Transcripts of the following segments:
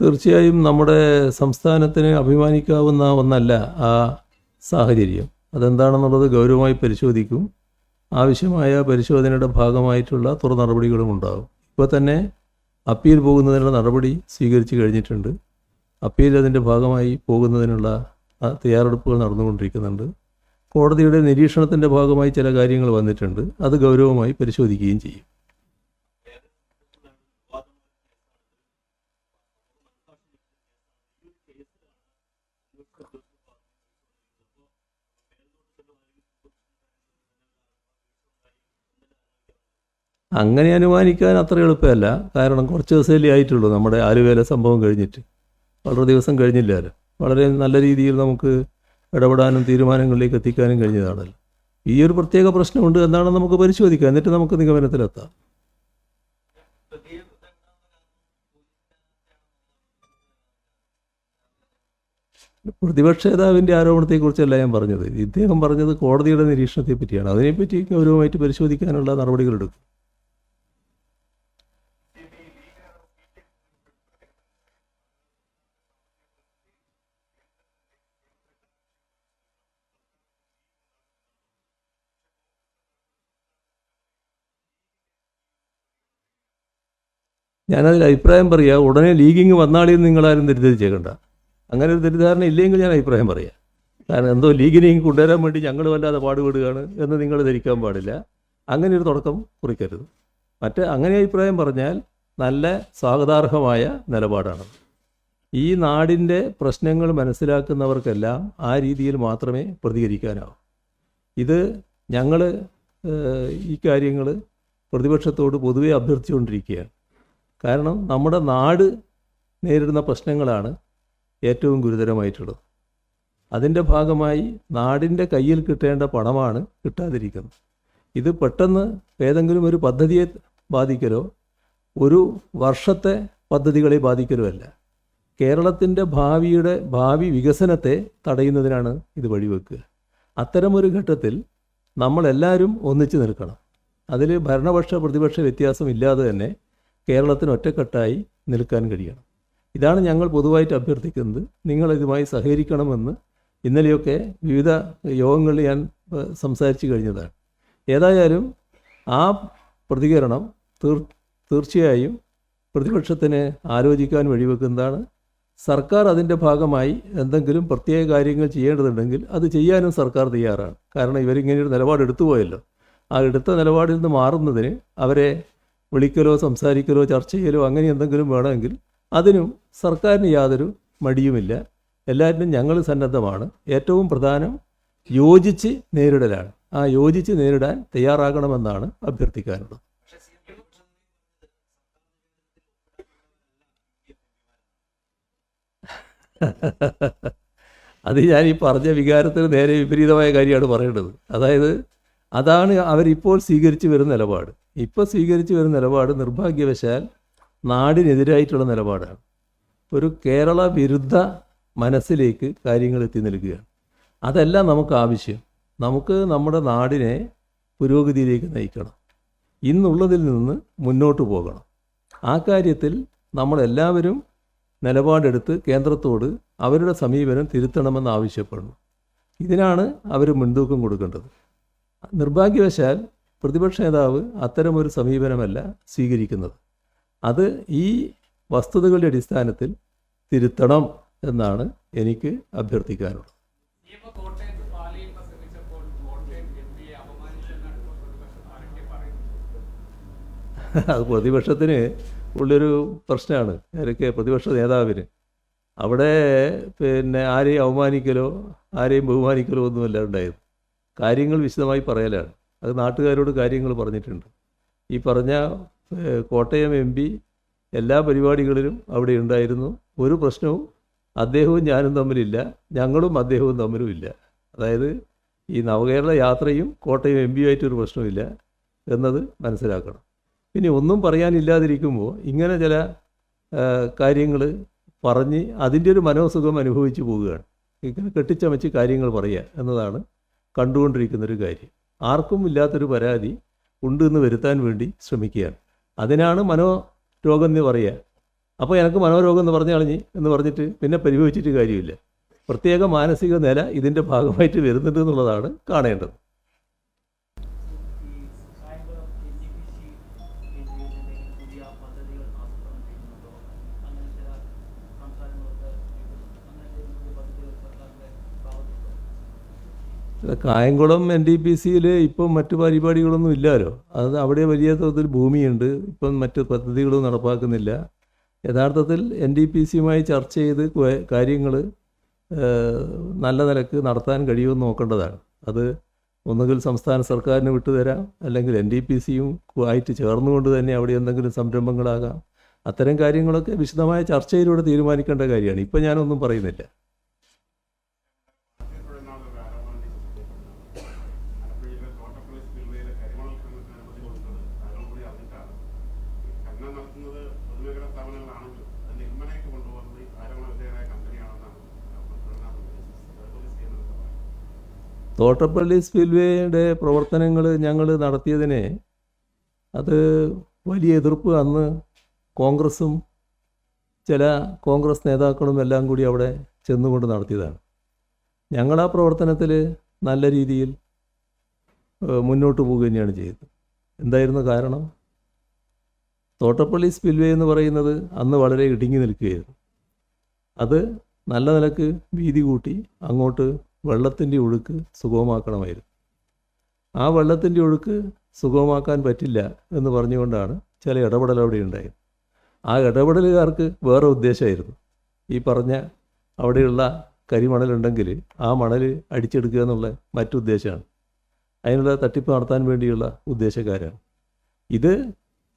തീർച്ചയായും നമ്മുടെ സംസ്ഥാനത്തിന് അഭിമാനിക്കാവുന്ന ഒന്നല്ല ആ സാഹചര്യം. അതെന്താണെന്നുള്ളത് ഗൗരവമായി പരിശോധിക്കും. ആവശ്യമായ പരിശോധനയുടെ ഭാഗമായിട്ടുള്ള തുറ നടപടികളും ഉണ്ടാകും. ഇപ്പോൾ തന്നെ അപ്പീൽ പോകുന്നതിനുള്ള നടപടി സ്വീകരിച്ചു കഴിഞ്ഞിട്ടുണ്ട്. അപ്പീൽ അതിന്റെ ഭാഗമായി പോകുന്നതിനുള്ള തയ്യാറെടുപ്പുകൾ നടന്നുകൊണ്ടിരിക്കുന്നുണ്ട്. കോടതിയുടെ നിരീക്ഷണത്തിന്റെ ഭാഗമായി ചില കാര്യങ്ങൾ വന്നിട്ടുണ്ട്. അത് ഗൗരവമായി പരിശോധിക്കുകയും ചെയ്യും. അങ്ങനെ അനുമാനിക്കാൻ അത്ര എളുപ്പമല്ല. കാരണം കുറച്ച് ദിവസമല്ലേ ആയിട്ടുള്ളൂ നമ്മുടെ ആലുവേല സംഭവം കഴിഞ്ഞിട്ട്. വളരെ ദിവസം കഴിഞ്ഞില്ലല്ലോ വളരെ നല്ല രീതിയിൽ നമുക്ക് ഇടപെടാനും തീരുമാനങ്ങളിലേക്ക് എത്തിക്കാനും കഴിഞ്ഞതാണല്ലോ. ഈ ഒരു പ്രത്യേക പ്രശ്നമുണ്ട് എന്താണെന്ന് നമുക്ക് പരിശോധിക്കാം. എന്നിട്ട് നമുക്ക് നിഗമനത്തിലെത്താം. പ്രതിപക്ഷ നേതാവിന്റെ ആരോപണത്തെക്കുറിച്ചല്ല ഞാൻ പറഞ്ഞത്. ഇദ്ദേഹം പറഞ്ഞത് കോടതിയുടെ നിരീക്ഷണത്തെ പറ്റിയാണ് അതിനെപ്പറ്റി ഗൗരവമായിട്ട് പരിശോധിക്കാനുള്ള നടപടികളെടുക്കും ഞാനതിൽ അഭിപ്രായം പറയുക ഉടനെ ലീഗിങ് വന്നാളിന്ന് നിങ്ങളാരും തെറ്റിദ്ധരിച്ചേക്കണ്ട. അങ്ങനെ ഒരു തെറ്റിദ്ധാരണ ഇല്ലെങ്കിൽ ഞാൻ അഭിപ്രായം പറയാം. കാരണം എന്തോ ലീഗിനെയും കൊണ്ടുവരാൻ വേണ്ടി ഞങ്ങൾ വല്ലാതെ പാടുപെടുകയാണ് എന്ന് നിങ്ങൾ ധരിക്കാൻ പാടില്ല. അങ്ങനെ ഒരു തുടക്കം കുറിക്കരുത്. മറ്റ് അങ്ങനെ അഭിപ്രായം പറഞ്ഞാൽ നല്ല സ്വാഗതാർഹമായ നിലപാടാണ്. ഈ നാടിന്റെ പ്രശ്നങ്ങൾ മനസ്സിലാക്കുന്നവർക്കെല്ലാം ആ രീതിയിൽ മാത്രമേ പ്രതികരിക്കാനാവൂ. ഇത് ഞങ്ങൾ ഈ കാര്യങ്ങൾ പ്രതിപക്ഷത്തോട് പൊതുവെ അഭ്യർത്ഥിച്ചുകൊണ്ടിരിക്കുകയാണ്. കാരണം നമ്മുടെ നാട് നേരിടുന്ന പ്രശ്നങ്ങളാണ് ഏറ്റവും ഗുരുതരമായിട്ടുള്ളത്. അതിന്റെ ഭാഗമായി നാടിന്റെ കയ്യിൽ കിട്ടേണ്ട പണമാണ് കിട്ടാതിരിക്കുന്നത്. ഇത് പെട്ടെന്ന് ഏതെങ്കിലും ഒരു പദ്ധതിയെ ബാധിക്കലോ ഒരു വർഷത്തെ പദ്ധതികളെ ബാധിക്കലോ അല്ല. കേരളത്തിന്റെ ഭാവിയുടെ ഭാവി വികസനത്തെ തടയുന്നതിനാണ് ഇത് വഴിവെക്കുക. അത്തരമൊരു ഘട്ടത്തിൽ നമ്മളെല്ലാവരും ഒന്നിച്ചു നിൽക്കണം. അതിൽ ഭരണപക്ഷ പ്രതിപക്ഷ വ്യത്യാസം ഇല്ലാതെ തന്നെ കേരളത്തിന് ഒറ്റക്കെട്ടായി നിൽക്കാൻ കഴിയണം. ഇതാണ് ഞങ്ങൾ പൊതുവായിട്ട് അഭ്യർത്ഥിക്കുന്നത്. നിങ്ങൾ ഇതുമായി സഹകരിക്കണമെന്ന് ഇന്നലെയൊക്കെ വിവിധ യോഗങ്ങളിൽ ഞാൻ സംസാരിച്ചു കഴിഞ്ഞതാണ്. ഏതായാലും ആ പ്രതികരണം തീർ തീർച്ചയായും പ്രതിപക്ഷത്തിന് ആലോചിക്കാൻ വഴിവെക്കുന്നതാണ്. സർക്കാർ അതിന്റെ ഭാഗമായി എന്തെങ്കിലും പ്രത്യേക കാര്യങ്ങൾ ചെയ്യേണ്ടതുണ്ടെങ്കിൽ അത് ചെയ്യാനും സർക്കാർ തയ്യാറാണ്. കാരണം ഇവരിങ്ങനെ ഒരു നിലപാട് എടുത്തു പോയല്ലോ. ആ എടുത്ത നിലപാടിൽ നിന്ന് മാറുന്നതിന് അവരെ വിളിക്കലോ സംസാരിക്കലോ ചർച്ച ചെയ്യലോ അങ്ങനെ എന്തെങ്കിലും വേണമെങ്കിൽ അതിനും സർക്കാരിന് യാതൊരു മടിയുമില്ല. എല്ലാറ്റിനും ഞങ്ങൾ സന്നദ്ധമാണ്. ഏറ്റവും പ്രധാനം യോജിച്ച് നേരിടലാണ്. ആ യോജിച്ച് നേരിടാൻ തയ്യാറാകണമെന്നാണ് അഭ്യർത്ഥിക്കാനുള്ളത്. അത് ഞാൻ ഈ പറഞ്ഞ വികാരത്തിന് നേരെ വിപരീതമായ കാര്യമാണ് പറയേണ്ടത്. അതായത് അതാണ് അവരിപ്പോൾ സ്വീകരിച്ചു വരുന്ന നിലപാട്. ഇപ്പോൾ സ്വീകരിച്ചു വരുന്ന നിലപാട് നിർഭാഗ്യവശാൽ നാടിനെതിരായിട്ടുള്ള നിലപാടാണ്. ഒരു കേരള വിരുദ്ധ മനസ്സിലേക്ക് കാര്യങ്ങൾ എത്തി നിൽക്കുകയാണ്. അതല്ല നമുക്ക് ആവശ്യം. നമുക്ക് നമ്മുടെ നാടിനെ പുരോഗതിയിലേക്ക് നയിക്കണം. ഇന്നുള്ളതിൽ നിന്ന് മുന്നോട്ട് പോകണം. ആ കാര്യത്തിൽ നമ്മളെല്ലാവരും നിലപാടെടുത്ത് കേന്ദ്രത്തോട് അവരുടെ സമീപനം തിരുത്തണമെന്ന് ആവശ്യപ്പെടുന്നു. ഇതിനാണ് അവർ മുൻതൂക്കം കൊടുക്കേണ്ടത്. നിർഭാഗ്യവശാൽ പ്രതിപക്ഷ നേതാവ് അത്തരമൊരു സമീപനമല്ല സ്വീകരിക്കുന്നത്. അത് ഈ വസ്തുതകളുടെ അടിസ്ഥാനത്തിൽ തിരുത്തണം എന്നാണ് എനിക്ക് അഭ്യർത്ഥിക്കാനുള്ളത്. അത് പ്രതിപക്ഷത്തിന് ഉള്ളൊരു പ്രശ്നമാണ്. ആരൊക്കെ പ്രതിപക്ഷ നേതാവിന്. അവിടെ പിന്നെ ആരെയും അവമാനിക്കലോ ആരെയും ബഹുമാനിക്കലോ ഒന്നുമല്ല ഉണ്ടായത്. കാര്യങ്ങൾ വിശദമായി പറയലാണ് അത് നാട്ടുകാരോട് കാര്യങ്ങൾ പറഞ്ഞിട്ടുണ്ട്. ഈ പറഞ്ഞ കോട്ടയം എം പി എല്ലാ പരിപാടികളിലും അവിടെ ഉണ്ടായിരുന്നു. ഒരു പ്രശ്നവും അദ്ദേഹവും ഞാനും തമ്മിലില്ല. ഞങ്ങളും അദ്ദേഹവും തമ്മിലും ഇല്ല അതായത് ഈ നവകേരള യാത്രയും കോട്ടയം എം പിയുമായിട്ടൊരു പ്രശ്നമില്ല എന്നത് മനസ്സിലാക്കണം. പിന്നെ ഒന്നും പറയാനില്ലാതിരിക്കുമ്പോൾ ഇങ്ങനെ ചില കാര്യങ്ങൾ പറഞ്ഞ് അതിന്റെ ഒരു മനോസുഖം അനുഭവിച്ചു പോവുകയാണ്. ഇങ്ങനെ കെട്ടിച്ചമച്ച് കാര്യങ്ങൾ പറയുക എന്നതാണ് കണ്ടുകൊണ്ടിരിക്കുന്നൊരു കാര്യം. ആർക്കും ഇല്ലാത്തൊരു പരാതി ഉണ്ട് എന്ന് വരുത്താൻ വേണ്ടി ശ്രമിക്കുകയാണ്. അതിനാണ് മനോരോഗം എന്ന് പറയുക. അപ്പോൾ എനിക്ക് മനോരോഗം എന്ന് പറഞ്ഞു കളഞ്ഞ് എന്ന് പറഞ്ഞിട്ട് പിന്നെ പരിഭവിച്ചിട്ട് കാര്യമില്ല. പ്രത്യേക മാനസിക നില ഇതിന്റെ ഭാഗമായിട്ട് വരുന്നുണ്ട് എന്നുള്ളതാണ് കാണേണ്ടത്. കായംകുളം എൻ ഡി പി സിയിൽ ഇപ്പം മറ്റു പരിപാടികളൊന്നും ഇല്ലല്ലോ അത് അവിടെ വലിയ തോതിൽ ഭൂമിയുണ്ട്. ഇപ്പം മറ്റ് പദ്ധതികളും നടപ്പാക്കുന്നില്ല. യഥാർത്ഥത്തിൽ എൻ ഡി പി സിയുമായി ചർച്ച ചെയ്ത് കാര്യങ്ങൾ നല്ല നിലയ്ക്ക് നടത്താൻ കഴിയുമെന്ന് നോക്കേണ്ടതാണ്. അത് ഒന്നുകിൽ സംസ്ഥാന സർക്കാരിന് വിട്ടുതരാം അല്ലെങ്കിൽ എൻ ഡി പി സിയും ആയിട്ട് ചേർന്നുകൊണ്ട് തന്നെ അവിടെ എന്തെങ്കിലും സംരംഭങ്ങളാകാം. അത്തരം കാര്യങ്ങളൊക്കെ വിശദമായ ചർച്ചയിലൂടെ തീരുമാനിക്കേണ്ട കാര്യമാണ്. ഇപ്പം ഞാനൊന്നും പറയുന്നില്ല. തോട്ടപ്പള്ളി സ്പിൽവേയുടെ പ്രവർത്തനങ്ങൾ ഞങ്ങൾ നടത്തിയതിനെ അത് വലിയ എതിർപ്പ്. അന്ന് കോൺഗ്രസും ചില കോൺഗ്രസ് നേതാക്കളും എല്ലാം കൂടി അവിടെ ചെന്നുകൊണ്ട് നടത്തിയതാണ്. ഞങ്ങൾ ആ പ്രവർത്തനത്തിൽ നല്ല രീതിയിൽ മുന്നോട്ട് പോവുക തന്നെയാണ് ചെയ്തത്. എന്തായിരുന്നു കാരണം? തോട്ടപ്പള്ളി സ്പിൽവേ എന്ന് പറയുന്നത് അന്ന് വളരെ ഇടുങ്ങി നിൽക്കുകയായിരുന്നു. അത് നല്ല നിലയ്ക്ക് വീതി കൂട്ടി അങ്ങോട്ട് വെള്ളത്തിന്റെ ഒഴുക്ക് സുഗമമാക്കണമായിരുന്നു. ആ വെള്ളത്തിന്റെ ഒഴുക്ക് സുഗമമാക്കാൻ പറ്റില്ല എന്ന് പറഞ്ഞുകൊണ്ടാണ് ചില ഇടപെടൽ അവിടെ ഉണ്ടായത്. ആ ഇടപെടലുകാർക്ക് വേറെ ഉദ്ദേശമായിരുന്നു. ഈ പറഞ്ഞ അവിടെയുള്ള കരിമണലുണ്ടെങ്കിൽ ആ മണൽ അടിച്ചെടുക്കുക എന്നുള്ള മറ്റുദ്ദേശമാണ് അതിനുള്ള തട്ടിപ്പ് നടത്താൻ വേണ്ടിയുള്ള ഉദ്ദേശക്കാരാണ്. ഇത്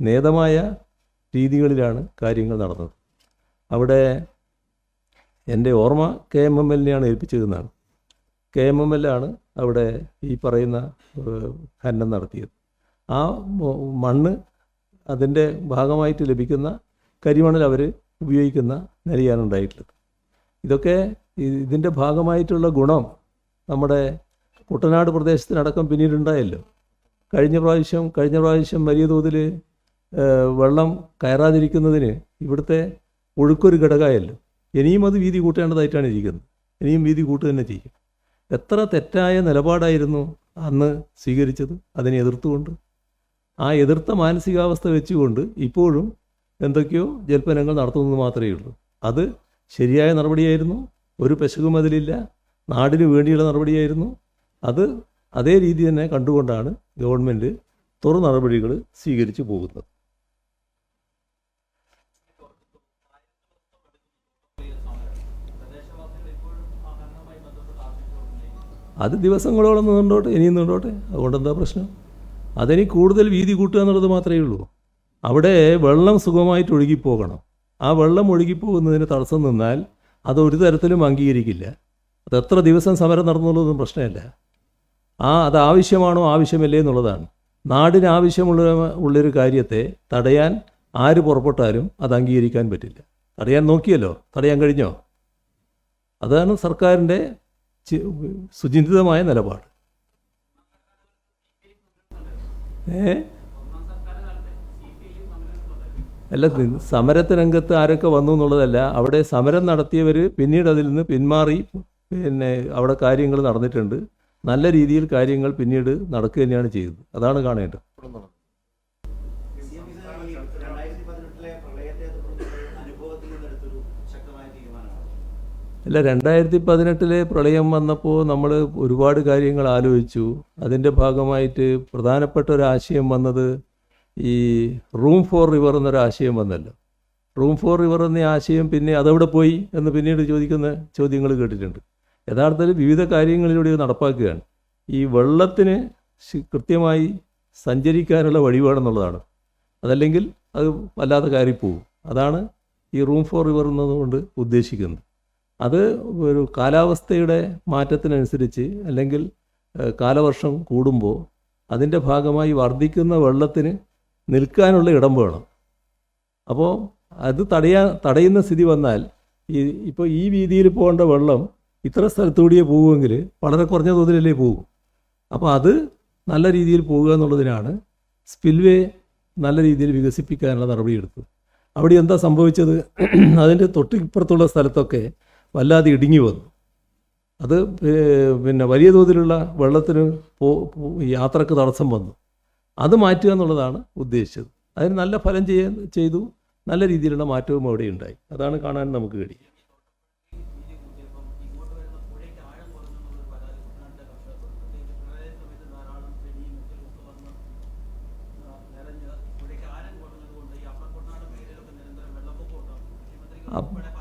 നേതമായ രീതികളിലാണ് കാര്യങ്ങൾ നടന്നത്. അവിടെ എന്റെ ഓർമ്മ കെ എം എം എല്ലിനെയാണ് ഏൽപ്പിച്ചതെന്നാണ്. കെ എം എം എല്ലാണ് അവിടെ ഈ പറയുന്ന ഖനനം നടത്തിയത്. ആ മണ്ണ് അതിന്റെ ഭാഗമായിട്ട് ലഭിക്കുന്ന കരിമണൽ അവർ ഉപയോഗിക്കുന്ന നിലയാണ് ഉണ്ടായിട്ടുള്ളത്. ഇതൊക്കെ ഇതിന്റെ ഭാഗമായിട്ടുള്ള ഗുണം നമ്മുടെ കുട്ടനാട് പ്രദേശത്തിനടക്കം പിന്നീടുണ്ടായല്ലോ. കഴിഞ്ഞ പ്രാവശ്യം കഴിഞ്ഞ പ്രാവശ്യം വലിയ തോതിൽ വെള്ളം കയറാതിരിക്കുന്നതിന് ഇവിടുത്തെ ഒഴുക്കൊരു ഘടകമായല്ലോ. ഇനിയും അത് വീതി കൂട്ടേണ്ടതായിട്ടാണ് ഇരിക്കുന്നത്. ഇനിയും വീതി കൂട്ടുക തന്നെ ചെയ്യും. എത്ര തെറ്റായ നിലപാടായിരുന്നു അന്ന് സ്വീകരിച്ചത് അതിനെ എതിർത്തുകൊണ്ട്? ആ എതിർത്ത മാനസികാവസ്ഥ വെച്ചുകൊണ്ട് ഇപ്പോഴും എന്തൊക്കെയോ ജൽപ്പനങ്ങൾ നടത്തുന്നത് മാത്രമേ ഉള്ളൂ. അത് ശരിയായ നടപടിയായിരുന്നു ഒരു പെശകും അതിലില്ല നാടിന് വേണ്ടിയുള്ള നടപടിയായിരുന്നു. അത് അതേ രീതി തന്നെ കണ്ടുകൊണ്ടാണ് ഗവൺമെന്റ് തുറ നടപടികൾ സ്വീകരിച്ചു പോകുന്നത്. അത് ദിവസങ്ങളോളം നിന്നോട്ടെ ഇനിയും നിന്നോട്ടെ. അതുകൊണ്ട് എന്താ പ്രശ്നം? അതിനി കൂടുതൽ വീതി കൂട്ടുക എന്നുള്ളത് മാത്രമേ ഉള്ളൂ. അവിടെ വെള്ളം സുഖമായിട്ട് ഒഴുകിപ്പോകണം. ആ വെള്ളം ഒഴുകിപ്പോകുന്നതിന് തടസ്സം നിന്നാൽ അത് ഒരു തരത്തിലും അംഗീകരിക്കില്ല. അത് എത്ര ദിവസം സമരം നടന്നുള്ളതൊന്നും പ്രശ്നമല്ല. ആ അത് ആവശ്യമാണോ ആവശ്യമല്ലേ എന്നുള്ളതാണ്. നാടിന് ആവശ്യമുള്ള ഉള്ളൊരു കാര്യത്തെ തടയാൻ ആര് പുറപ്പെട്ടാലും അത് അംഗീകരിക്കാൻ പറ്റില്ല. തടയാൻ നോക്കിയല്ലോ? തടയാൻ കഴിഞ്ഞോ? അതാണ് സർക്കാരിന്റെ സുചിന്തിതമായ നിലപാട്. ഏ? അല്ല സമരത്തിനംഗത്ത് ആരൊക്കെ വന്നു എന്നുള്ളതല്ല അവിടെ സമരം നടത്തിയവർ പിന്നീട് അതിൽ നിന്ന് പിന്മാറി പിന്നെ അവിടെ കാര്യങ്ങൾ നടന്നിട്ടുണ്ട്. നല്ല രീതിയിൽ കാര്യങ്ങൾ പിന്നീട് നടക്കുക തന്നെയാണ് ചെയ്തത് അതാണ് കാണേണ്ടത് സി എം ഇത് ഈ രണ്ടായിരത്തി പതിനെട്ടിലെ പ്രളയത്തെ തുടർന്നുള്ള അനുഭവത്തിൽ നിന്നെടുത്തൊരു ശക്തമായ തീരുമാനമാണ് അല്ല രണ്ടായിരത്തി പതിനെട്ടിലെ പ്രളയം വന്നപ്പോൾ നമ്മൾ ഒരുപാട് കാര്യങ്ങൾ ആലോചിച്ചു. അതിന്റെ ഭാഗമായിട്ട് പ്രധാനപ്പെട്ട ഒരു ആശയം വന്നത് ഈ റൂം ഫോർ റിവർ എന്നൊരു ആശയം വന്നല്ലോ. റൂം ഫോർ റിവർ എന്ന ആശയം പിന്നെ അതെവിടെ പോയി എന്ന് പിന്നീട് ചോദിക്കുന്ന ചോദ്യങ്ങൾ കേട്ടിട്ടുണ്ട്. യഥാർത്ഥത്തിൽ വിവിധ കാര്യങ്ങളിലൂടെ നടപ്പാക്കുകയാണ്. ഈ വെള്ളത്തിന് കൃത്യമായി സഞ്ചരിക്കാനുള്ള വഴി വേണമെന്നുള്ളതാണ് അതല്ലെങ്കിൽ അത് വല്ലാതെ കയറിപ്പോവും. അതാണ് ഈ റൂം ഫോർ റിവർ എന്നതുകൊണ്ട് ഉദ്ദേശിക്കുന്നത്. അത് ഒരു കാലാവസ്ഥയുടെ മാറ്റത്തിനനുസരിച്ച് അല്ലെങ്കിൽ കാലവർഷം കൂടുമ്പോൾ അതിന്റെ ഭാഗമായി വർദ്ധിക്കുന്ന വെള്ളത്തിന് നിൽക്കാനുള്ള ഇടം വേണം. അപ്പോൾ അത് തടയാ തടയുന്ന സ്ഥിതി വന്നാൽ ഈ ഇപ്പോൾ ഈ വീതിയിൽ പോകേണ്ട വെള്ളം ഇത്ര സ്ഥലത്തൂടിയേ പോകുമെങ്കിൽ വളരെ കുറഞ്ഞ തോതിലല്ലേ പോകും. അപ്പോൾ അത് നല്ല രീതിയിൽ പോകുക എന്നുള്ളതിനാണ് സ്പിൽവേ നല്ല രീതിയിൽ വികസിപ്പിക്കാനുള്ള നടപടിയെടുത്തത്. അവിടെ എന്താ സംഭവിച്ചത്? അതിന്റെ തൊട്ടിപ്പുറത്തുള്ള സ്ഥലത്തൊക്കെ വല്ലാതെ ഇടുങ്ങി വന്നു. അത് പിന്നെ വലിയ തോതിലുള്ള വെള്ളത്തിന് പോ യാത്രയ്ക്ക് തടസ്സം വന്നു. അത് മാറ്റുക എന്നുള്ളതാണ് ഉദ്ദേശിച്ചത്. അതിന് നല്ല ഫലം ചെയ്യാൻ ചെയ്തു. നല്ല രീതിയിലുള്ള മാറ്റവും അവിടെ ഉണ്ടായി. അതാണ് കാണാൻ നമുക്ക് കഴിയുക. അപ്പ-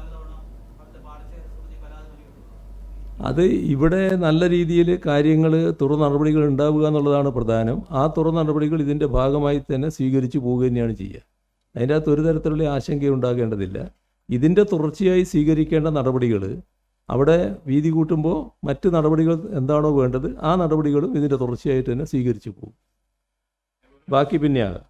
അത് ഇവിടെ നല്ല രീതിയിൽ കാര്യങ്ങൾ തുറ നടപടികൾ ഉണ്ടാവുക എന്നുള്ളതാണ് പ്രധാനം. ആ തുറ നടപടികൾ ഇതിന്റെ ഭാഗമായി തന്നെ സ്വീകരിച്ചു പോവുക തന്നെയാണ് ചെയ്യുക. അതിന്റെ അകത്ത് ഒരു തരത്തിലുള്ള ആശങ്ക ഉണ്ടാകേണ്ടതില്ല. ഇതിന്റെ തുടർച്ചയായി സ്വീകരിക്കേണ്ട നടപടികൾ അവിടെ വീതി കൂട്ടുമ്പോൾ മറ്റ് നടപടികൾ എന്താണോ വേണ്ടത് ആ നടപടികളും ഇതിന്റെ തുടർച്ചയായിട്ട് തന്നെ സ്വീകരിച്ചു പോകും ബാക്കി പിന്നെ ആകാം